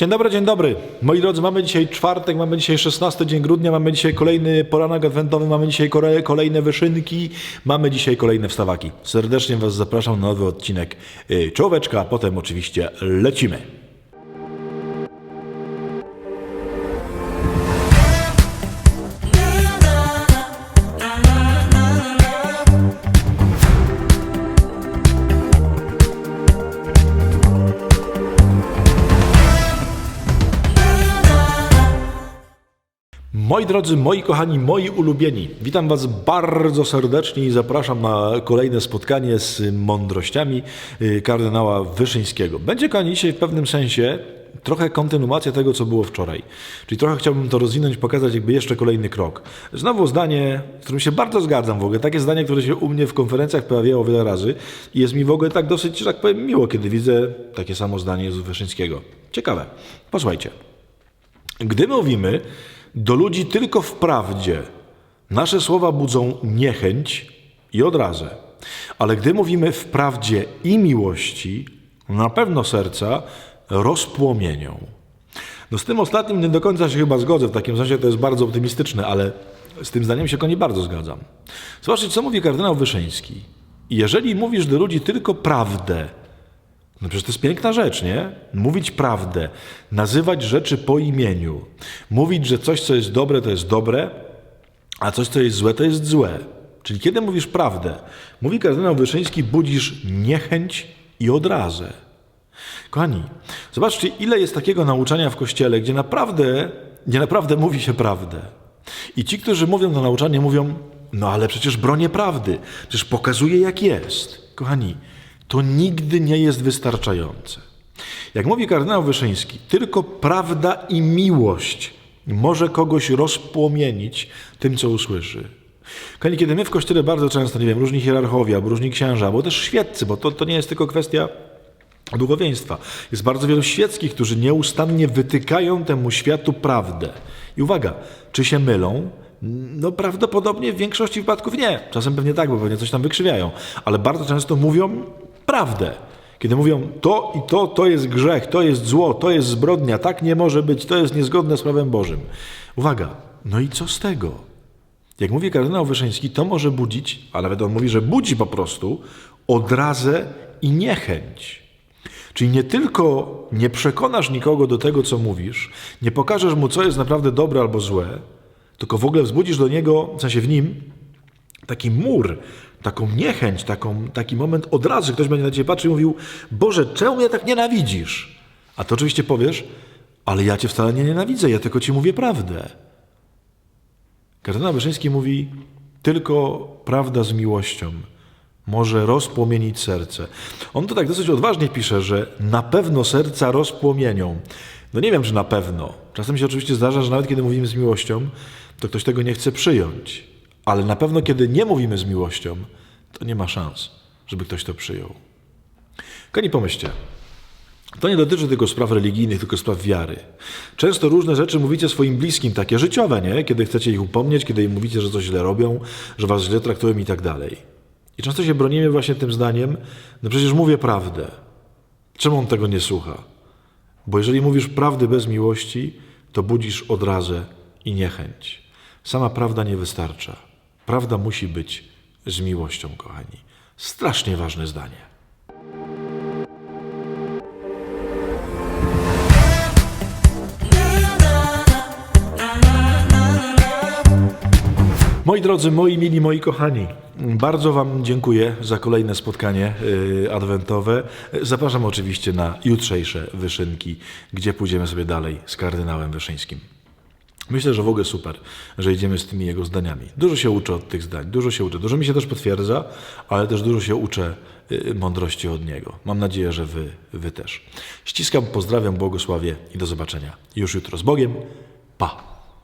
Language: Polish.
Dzień dobry, dzień dobry. Moi drodzy, mamy dzisiaj czwartek, mamy dzisiaj 16 dzień grudnia, mamy dzisiaj kolejny poranek adwentowy, mamy dzisiaj kolejne wyszynki, mamy dzisiaj kolejne wstawaki. Serdecznie Was zapraszam na nowy odcinek y, Czołóweczka, a potem oczywiście lecimy. Moi drodzy, moi kochani, moi ulubieni, witam Was bardzo serdecznie i zapraszam na kolejne spotkanie z mądrościami y, kardynała Wyszyńskiego. Będzie, kochani, dzisiaj w pewnym sensie trochę kontynuacja tego, co było wczoraj. Czyli trochę chciałbym to rozwinąć, pokazać jakby jeszcze kolejny krok. Znowu zdanie, z którym się bardzo zgadzam w ogóle, takie zdanie, które się u mnie w konferencjach pojawiało wiele razy i jest mi w ogóle tak dosyć, że tak powiem, miło, kiedy widzę takie samo zdanie z Wyszyńskiego. Ciekawe. Posłuchajcie. Gdy mówimy do ludzi tylko w prawdzie, nasze słowa budzą niechęć i odrazę. Ale gdy mówimy w prawdzie i miłości, na pewno serca rozpłomienią. No z tym ostatnim nie do końca się chyba zgodzę, w takim sensie to jest bardzo optymistyczne, ale z tym zdaniem się koni bardzo zgadzam. Zobaczcie, co mówi kardynał Wyszyński. Jeżeli mówisz do ludzi tylko prawdę, no przecież to jest piękna rzecz, nie? Mówić prawdę, nazywać rzeczy po imieniu, mówić, że coś, co jest dobre, to jest dobre, a coś, co jest złe, to jest złe. Czyli kiedy mówisz prawdę, mówi kardynał Wyszyński, budzisz niechęć i odrazę. Kochani, zobaczcie, ile jest takiego nauczania w kościele, gdzie naprawdę, gdzie naprawdę mówi się prawdę. I ci, którzy mówią to nauczanie, mówią, no ale przecież bronię prawdy, przecież pokazuje jak jest. Kochani, to nigdy nie jest wystarczające. Jak mówi kardynał Wyszyński, tylko prawda i miłość może kogoś rozpłomienić tym, co usłyszy. Kochani, kiedy my w kościele bardzo często, nie wiem, różni hierarchowie, albo różni księża, albo też świeccy, bo to, to nie jest tylko kwestia duchowieństwa. Jest bardzo wielu świeckich, którzy nieustannie wytykają temu światu prawdę. I uwaga, czy się mylą? No prawdopodobnie w większości wypadków nie. Czasem pewnie tak, bo pewnie coś tam wykrzywiają. Ale bardzo często mówią prawdę. Kiedy mówią to i to, to jest grzech, to jest zło, to jest zbrodnia, tak nie może być, to jest niezgodne z prawem Bożym. Uwaga, no i co z tego? Jak mówi kardynał Wyszyński, to może budzić, ale nawet on mówi, że budzi po prostu odrazę i niechęć. Czyli nie tylko nie przekonasz nikogo do tego, co mówisz, nie pokażesz mu, co jest naprawdę dobre albo złe, tylko w ogóle wzbudzisz do niego, w sensie w nim, taki mur, taką niechęć, taką, taki moment odrazy. Ktoś będzie na ciebie patrzył i mówił, Boże, czemu mnie tak nienawidzisz? A to oczywiście powiesz, ale ja cię wcale nie nienawidzę, ja tylko ci mówię prawdę. Kardynał Wyszyński mówi, tylko prawda z miłością może rozpłomienić serce. On to tak dosyć odważnie pisze, że na pewno serca rozpłomienią. No nie wiem, czy na pewno. Czasem się oczywiście zdarza, że nawet kiedy mówimy z miłością, to ktoś tego nie chce przyjąć. Ale na pewno, kiedy nie mówimy z miłością, to nie ma szans, żeby ktoś to przyjął. Koni pomyślcie, to nie dotyczy tylko spraw religijnych, tylko spraw wiary. Często różne rzeczy mówicie swoim bliskim, takie życiowe, nie? Kiedy chcecie ich upomnieć, kiedy im mówicie, że coś źle robią, że was źle traktują i tak dalej. I często się bronimy właśnie tym zdaniem, no przecież mówię prawdę. Czemu on tego nie słucha? Bo jeżeli mówisz prawdy bez miłości, to budzisz odrazę i niechęć. Sama prawda nie wystarcza. Prawda musi być z miłością, kochani. Strasznie ważne zdanie. Moi drodzy, moi mili, moi kochani, bardzo Wam dziękuję za kolejne spotkanie y, adwentowe. Zapraszam oczywiście na jutrzejsze wyszynki, gdzie pójdziemy sobie dalej z kardynałem Wyszyńskim. Myślę, że w ogóle super, że idziemy z tymi jego zdaniami. Dużo się uczę od tych zdań, dużo się uczę. Dużo mi się też potwierdza, ale też dużo się uczę y, mądrości od niego. Mam nadzieję, że wy, wy też. Ściskam, pozdrawiam, błogosławię i do zobaczenia już jutro z Bogiem. Pa!